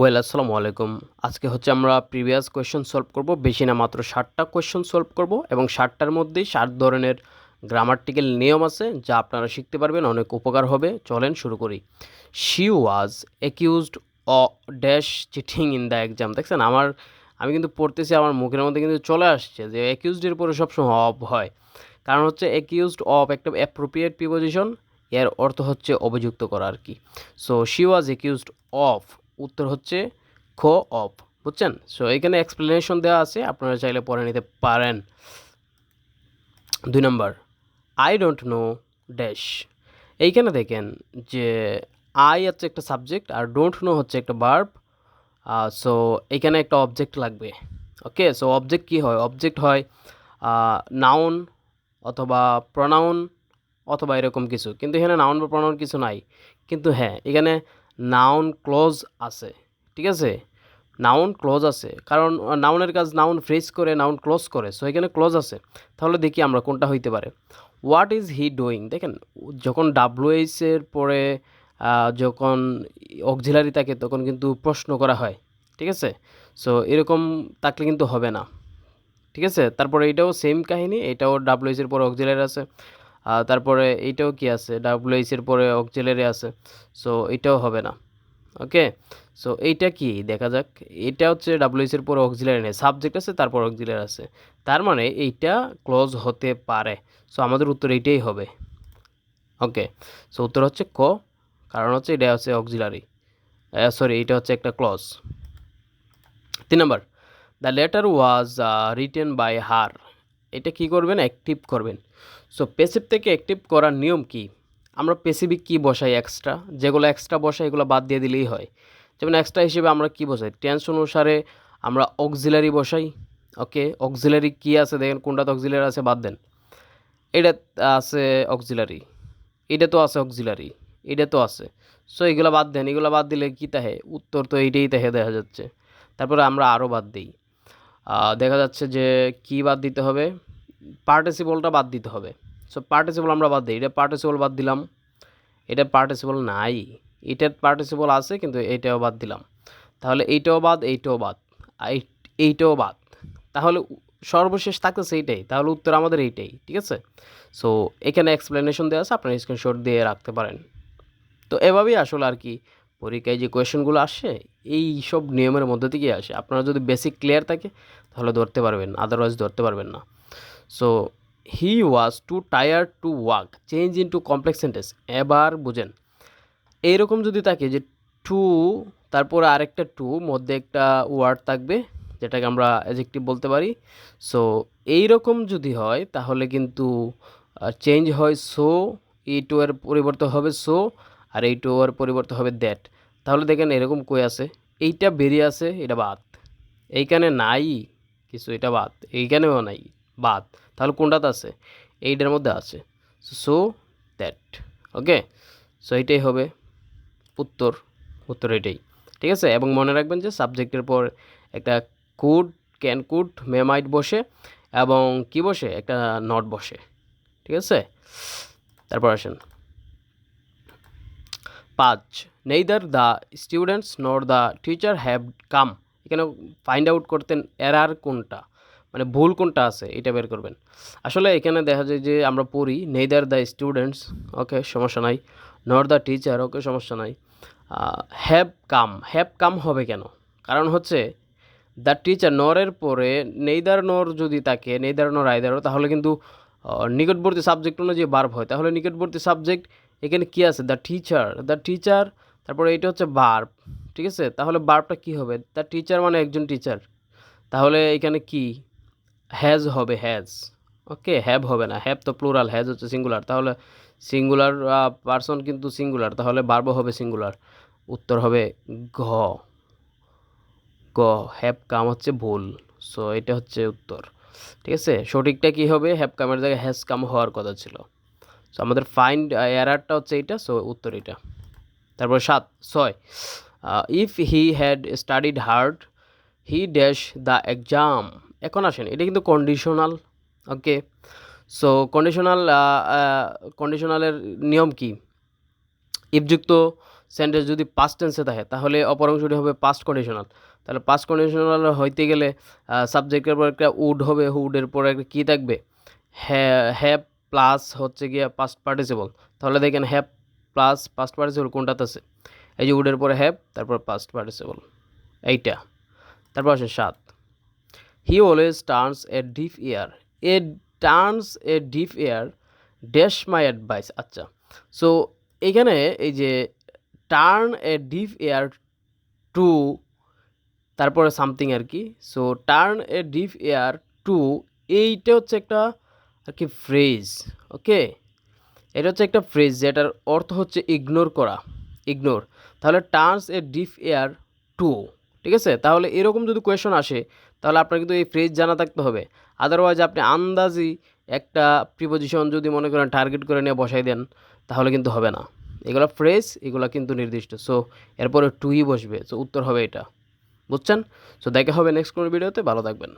Well, আসসালামু আলাইকুম। আজকে হচ্ছে আমরা প্রিভিয়াস কোয়েশ্চন সলভ করব। বেশি না, মাত্র ষাটটা কোয়েশ্চন সলভ করব এবং ষাটটার মধ্যেই ষাট ধরনের গ্রামার্টিক্যাল নিয়ম আছে যা আপনারা শিখতে পারবেন, অনেক উপকার হবে। চলেন শুরু করি। She was accused O dash cheating in the exam দেখছেন, আমার, আমি কিন্তু পড়তেছি, আমার মুখের মধ্যে কিন্তু চলে আসছে যে অ্যাকিউজডের পরে সবসময় অফ হয়। কারণ হচ্ছে অ্যাকিউজড অফ একটা অ্যাপ্রোপ্রিয়েট প্রিপোজিশন এর অর্থ হচ্ছে অভিযুক্ত করা আর কি। So she was accused of উত্তর হচ্ছে খ অফ, বুঝছেন? সো এখানে এক্সপ্লেনেশন দেওয়া আছে, আপনারা চাইলে পড়ে নিতে পারেন। দুই নম্বর আই ডোন্ট নো ড্যাশ এইখানে দেখেন যে আই হচ্ছে একটা সাবজেক্ট আর ডোন্ট নো হচ্ছে একটা বার্ব সো এখানে একটা অবজেক্ট লাগবে। ওকে সো অবজেক্ট কী হয়? অবজেক্ট হয় নাউন অথবা প্রনাউন অথবা এরকম কিছু। কিন্তু এখানে নাউন বা প্রনাউন কিছু নাই। কিন্তু হ্যাঁ এখানে নাউন ক্লোজ আছে, ঠিক আছে? নাউন ক্লোজ আছে, কারণ নাউনের কাজ নাউন ফ্রেজ করে নাউন ক্লোজ করে সো এখানে ক্লোজ আছে। তাহলে দেখি আমরা কোনটা হইতে পারে। হোয়াট ইজ হি ডুইং দেখেন, যখন ডাব্লুএইচের পরে যখন অক্সিলারি থাকে, তখন কিন্তু প্রশ্ন করা হয়, ঠিক আছে? সো এরকম থাকলে কিন্তু হবে না, ঠিক আছে? তারপরে এটাও সেম কাহিনী, এটাও ডাব্লুএইচের পরে অক্সিলারি আছে। তারপরে এইটাও কি আছে? ডাব্লুএইচের পরে অক্সিলারি আছে। সো এটাও হবে না। ওকে সো এইটা কি? দেখা যাক। এটা হচ্ছে ডাব্লুএইচ এর পরে অক্সিলারি নেই। সাবজেক্ট আছে, তারপর অক্সিলারি আছে। তার মানে এইটা ক্লোজ হতে পারে। সো আমাদের উত্তর এইটাই হবে। ওকে সো উত্তর হচ্ছে ক। কারণ হচ্ছে এটা হচ্ছে অক্সিলারি সরি এটা হচ্ছে একটা ক্লজ তিন নম্বর। The letter was written by her এটা কি করবেন? অ্যাক্টিভ করবেন। সো পেসিভ থেকে অ্যাক্টিভ করার নিয়ম কি? আমরা পেসিফিক কি বসাই এক্সট্রা যেগুলো এক্সট্রা বসাই, এগুলো বাদ দিয়ে দিলেই হয়। যেমন এক্সট্রা হিসেবে আমরা কি বসাই? টেন্স অনুসারে আমরা অক্সিলারি বসাই। ওকে অক্সিলারি কি আছে? দেখেন কোনটাতে অক্সিলারি আছে? বাদ দেন। এটা আছে অক্সিলারি এটা তো আছে অক্সিলারি এটা তো আছে। সো এগুলো বাদ দেন। এগুলো বাদ দিলে কি তাহে? উত্তর তো এইটাই তাহে দেখা যাচ্ছে। তারপরে আমরা আরও বাদ দিই। দেখা যাচ্ছে যে কি বাদ দিতে হবে? পার্টিসিপলটা বাদ দিতে হবে। সো পার্টিসিপল আমরা বাদ দিই। এটা পার্টিসিপল বাদ দিলাম। এটা পার্টিসিপল নাই। এটার পার্টিসিপল আছে, কিন্তু এইটাও বাদ দিলাম। তাহলে এইটাও বাদ এইটাও বাদ। এইটাও বাদ। তাহলে সর্বশেষ থাকতেছে এইটাই। তাহলে উত্তর আমাদের এইটাই, ঠিক আছে? সো এখানে এক্সপ্লেনেশন দেওয়া আছে, আপনারা স্ক্রিনশট দিয়ে রাখতে পারেন। তো এভাবেই আসলে আর কি পরীক্ষায় যে কোয়েশনগুলো আসে এই সব নিয়মের মধ্যে থেকেই আসে। আপনারা যদি বেসিক ক্লিয়ার থাকে, তাহলে ধরতে পারবেন আদারওয়াইজ ধরতে পারবেন না। So he was too tired to walk change into complex sentence এবার বুঝেন। এইরকম যদি থাকে যে টু তারপরে আরেকটা টু মধ্যে একটা ওয়ার্ড থাকবে, যেটাকে আমরা অ্যাজেক্টিভ বলতে পারি। সো এইরকম যদি হয়, তাহলে কিন্তু চেঞ্জ হয় সো এই টু এর পরিবর্তে হবে সো আর এই টু এর পরিবর্তে হবে দ্যাট তাহলে দেখেন এরকম কই আছে? এইটা বেরিয়ে আছে, এটা বাদ। এইখানে নাই কিছু, এটা বাদ। এইখানেও নাই, বাদ। তাহলে কোনটাতে আছে? এইটার মধ্যে আছে। সো দ্যাট ওকে সো এইটাই হবে উত্তর উত্তর এটাই। ঠিক আছে? এবং মনে রাখবেন যে সাবজেক্টের পর একটা কুড ক্যান কুড মেমাইট বসে এবং কি বসে? একটা নট বসে। ঠিক আছে? তারপর আসেন। পাঁচ neither the students nor the teacher have come. এখানে ফাইন্ড আউট করতেন এরার কোনটা মানে ভুল কোনটা আছে, এটা বের করবেন। আসলে এখানে দেখা যায় যে আমরা পড়ি, নেইদার দ্য স্টুডেন্টস, ওকে, সমস্যা নাই। নর দ্য টিচার, ওকে, সমস্যা নাই। Have come. হ্যাভ কাম হবে কেন? কারণ হচ্ছে, দ্য টিচার নরের পরে নেইদার নর যদি থাকে নেইদার নর আইদারও তাহলে কিন্তু নিকটবর্তী সাবজেক্ট অনুযায়ী বার্ব হয়। তাহলে নিকটবর্তী সাবজেক্ট এখানে কি আছে? দ্য টিচার দ্য টিচার তারপরে এটা হচ্ছে বার্ব ঠিক আছে? তাহলে বার্বটা কি হবে? দ্য টিচার মানে একজন টিচার তাহলে এখানে কি? হ্যাজ হবে হ্যাজ ওকে হ্যাভ হবে না। হ্যাভ তো প্লুরাল হ্যাজ হচ্ছে সিঙ্গুলার তাহলে সিঙ্গুলার পার্সন কিন্তু সিঙ্গুলার তাহলে বার্ব হবে সিঙ্গুলার উত্তর হবে ঘ গ হ্যাভ কাম হচ্ছে ভুল। সো এটা হচ্ছে উত্তর। ঠিক আছে? সঠিকটা কি হবে? হ্যাভ কামের জায়গায় হ্যাজ কাম হওয়ার কথা ছিল। সো আমাদের ফাইন্ড এরারটা হচ্ছে এইটা সো উত্তর এটা তারপর সাত, ছয় if he had studied hard he dash the exam এখন আসেন, এটা কিন্তু কন্ডিশনাল ওকে সো কন্ডিশনাল কন্ডিশনালের নিয়ম কি? ইফযুক্ত সেন্টেন্স যদি পাস্ট টেন্সে থাকে, তাহলে অপর অংশটি হবে পাস্ট কন্ডিশনাল তাহলে পাস্ট কন্ডিশনাল হইতে গেলে সাবজেক্টের পর একটা উড হবে উডের পর একটা কী থাকবে? হ্যাভ প্লাস হচ্ছে গিয়ে পাস্ট পার্টিসিপল তাহলে দেখেন হ্যাপ প্লাস পাস্ট পার্টিসিপল কোনটাতে আছে? এই যে উডের পরে হ্যাপ তারপর পাস্ট পার্টিসিপল এইটা। তারপর আসে সাত। He always turns a deaf ear a turns a deaf ear dash my advice আচ্ছা। সো এখানে এই যে turn a deaf ear to তারপরে সামথিং আর কি। So turn a deaf ear to এইটা হচ্ছে একটা আর কি ফ্রেজ ওকে এটা হচ্ছে একটা ফ্রেজ যেটার অর্থ হচ্ছে ইগনোর করা ইগনোর তাহলে turns a deaf ear to ঠিক আছে? তাহলে এরকম যদি কোয়েশন আসে, তাহলে আপনার কিন্তু এই ফ্রেজ জানা থাকতে হবে। আদারওয়াইজ আপনি আন্দাজি একটা প্রিপোজিশন যদি মনে করেন টার্গেট করে নিয়ে বসাই দেন, তাহলে কিন্তু হবে না। এগুলো ফ্রেজ এগুলো কিন্তু নির্দিষ্ট। সো এরপরে টুই বসবে। সো উত্তর হবে এটা। বুঝছেন? সো দেখা হবে নেক্সট কোনো ভিডিওতে ভালো থাকবেন।